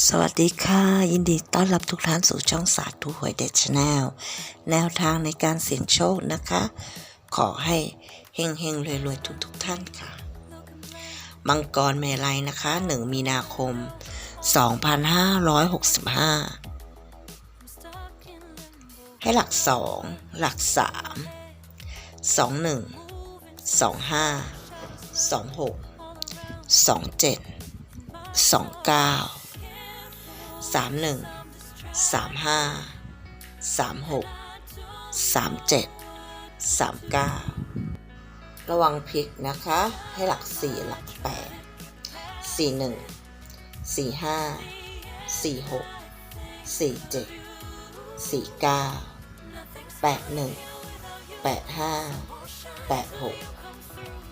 สวัสดีค่ะ ยินดีต้อนรับทุกท่านสู่ช่องศาสตร์ทุหวยเด็ดชาแนลแนวทางในการเสี่ยงโชคนะคะ ขอให้เฮงเฮงรวยรวยทุกทุกท่านค่ะ มังกรเมลัยนะคะ 1 มีนาคม 2565 ให้หลัก 2 หลัก 3 21 25 26 27 29 31 35 36 37 39 ระวังพลิกนะคะ ให้หลัก 4 หลัก 8 41 45 46 47 49 81 85 86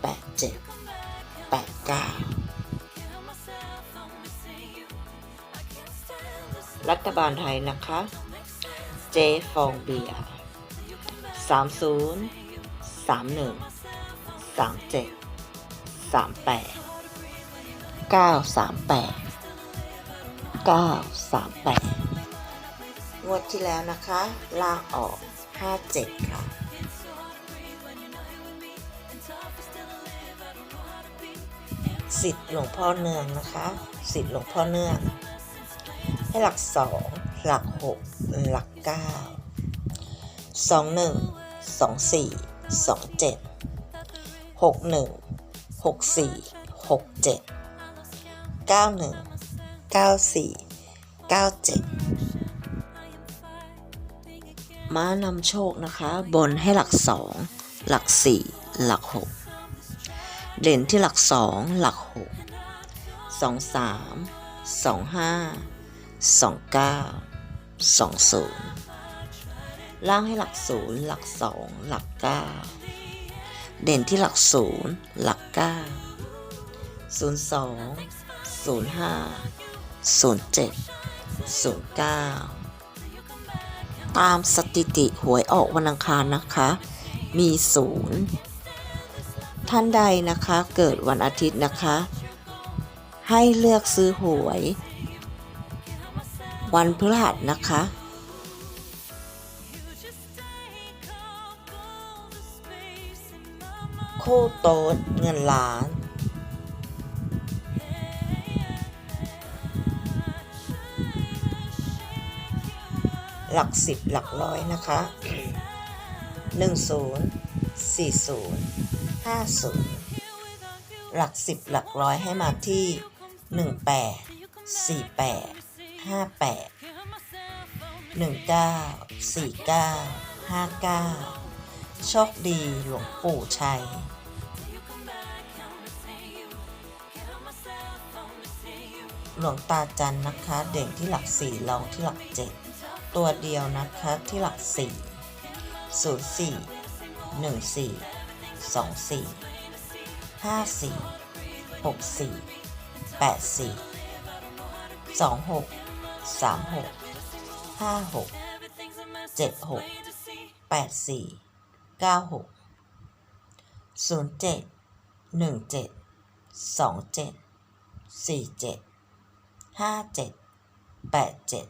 87 89 รัฐบาลไทยนะคะ เจฟองเบียสามศูนย์สามหนึ่งสามเจ็ดสามแปดเก้าสามแปดเก้าสามแปดงวดที่แล้วนะคะลากออกห้าเจ็ดค่ะสิทธิ์หลวงพ่อเนืองนะคะ สิทธิ์หลวงพ่อเนือง ให้หลักสองหลักหกหลักเก้าสองหนึ่งสองสี่สองเจ็ดหกหนึ่งหกสี่หกเจ็ดเก้าหนึ่งเก้าสี่เก้าเจ็ดม้านำโชคนะคะ บนให้หลักสองหลักสี่หลักหกเด่นที่หลักสองหลักหกสอง สามสองห้าสองเก้าสองศูนย์ล่างให้หลักศูนย์หลักสองหลักเก้าเด่นที่หลักศูนย์หลักเก้าศูนย์สองศูนย์ห้าศูนย์เจ็ดศูนย์เก้าตามสถิติหวยออกวันอังคารนะคะ มีศูนย์ท่านใดนะคะเกิดวันอาทิตย์นะคะ ให้เลือกซื้อหวย วันพฤหัสนะคะ คู่โต๊ดเงินล้าน หลักสิบหลักร้อยนะคะหนึ่งศูนย์สี่ศูนย์ห้าศูนย์หลักสิบหลักร้อยให้มาที่หนึ่งแปดสี่แปด ห้าแปดหนึ่งเก้าสี่เก้าห้าเก้าโชคดีหลวงปู่ชัยหลวงตาจันนะคะ เด่นที่หลักสี่รองที่หลักเจ็ดตัวเดียวนะคะที่หลักสี่ศูนย์สี่หนึ่งสี่สองสี่ห้าสี่หกสี่แปดสี่สองหก สามหกห้าหกเจ็ดหกแปดสี่เก้าหกศูนย์เจ็ดหนึ่งเจ็ดสองเจ็ดสี่เจ็ดห้าเจ็ดแปดเจ็ด